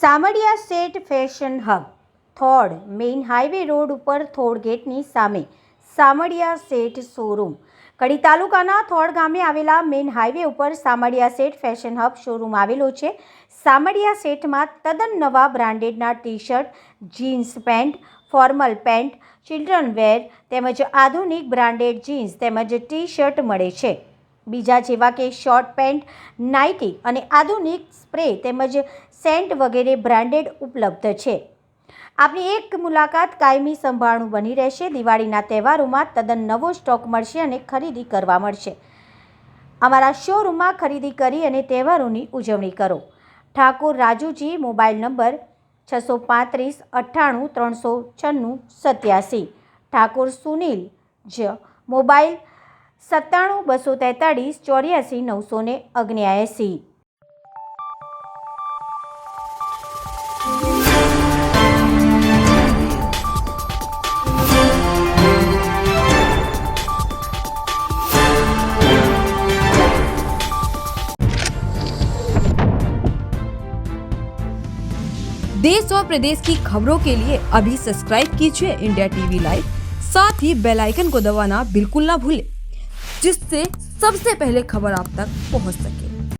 Samadiya set fashion hub. થોડ, main highway road ઉપર થોડ ગેટની સામે સામડિયા સેટ શોરૂમ. કડી તાલુકાના થોડ ગામે આવેલા મેઇન હાઈવે ઉપર Samadiya set fashion hub showroom આવેલો છે. સામડિયા સેટમાં તદ્દન નવા બ્રાન્ડેડના T shirt jeans pant, formal pant, children wear તેમજ આધુનિક બ્રાન્ડેડ જીન્સ તેમજ ટી શર્ટ મળે છે. બીજા જેવા કે શોર્ટ પેન્ટ નાઇટી અને આધુનિક સ્પ્રે તેમજ સેન્ટ વગેરે બ્રાન્ડેડ ઉપલબ્ધ છે. આપની એક મુલાકાત કાયમી સંભાળનું બની રહેશે. દિવાળીના તહેવારોમાં તદ્દન નવો સ્ટોક મળશે અને ખરીદી કરવા મળશે. અમારા શોરૂમમાં ખરીદી કરી અને તહેવારોની ઉજવણી કરો. ઠાકોર રાજુજી, મોબાઈલ નંબર છસો પાંત્રીસ, અઠ્ઠાણું, ત્રણસો છન્નું, સત્યાસી. ઠાકોર સુનિલ જ, મોબાઈલ સત્તાણું બસો તેતાળીસ ચોર્યાસી નવસો ને અગ્નેએંસી देश और प्रदेश की खबरों के लिए अभी सब्सक्राइब कीजिए इंडिया टीवी लाइव साथ ही बेल आइकन को दबाना बिल्कुल ना भूलें जिससे सबसे पहले खबर आप तक पहुंच सके